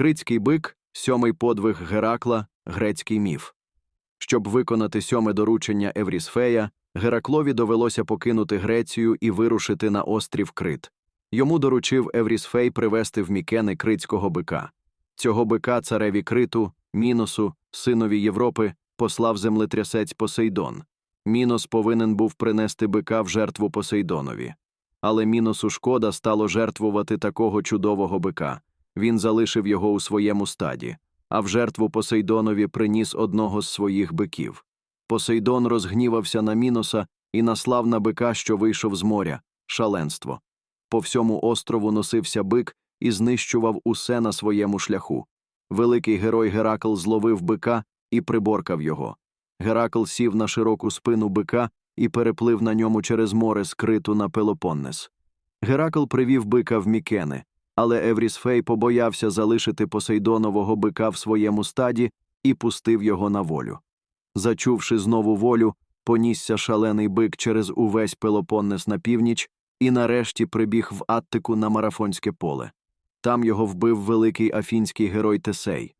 Критський бик сьомий подвиг Геракла, грецький міф. Щоб виконати сьоме доручення Еврісфея, Гераклові довелося покинути Грецію і вирушити на острів Крит. Йому доручив Еврісфей привести в Мікени критського бика. Цього бика цареві Криту, Міносу, синові Європи, послав землетрясець Посейдон. Мінос повинен був принести бика в жертву Посейдонові. Але Міносу шкода стало жертвувати такого чудового бика. Він залишив його у своєму стаді, а в жертву Посейдонові приніс одного з своїх биків. Посейдон розгнівався на Міноса і наслав на бика, що вийшов з моря шаленство. По всьому острову носився бик і знищував усе на своєму шляху. Великий герой Геракл зловив бика і приборкав його. Геракл сів на широку спину бика і переплив на ньому через море скриту на Пелопоннес. Геракл привів бика в Мікени, але Еврісфей побоявся залишити Посейдонового бика в своєму стаді і пустив його на волю. Зачувши знову волю, понісся шалений бик через увесь Пелопоннес на північ і нарешті прибіг в Аттику на марафонське поле. Там його вбив великий афінський герой Тесей.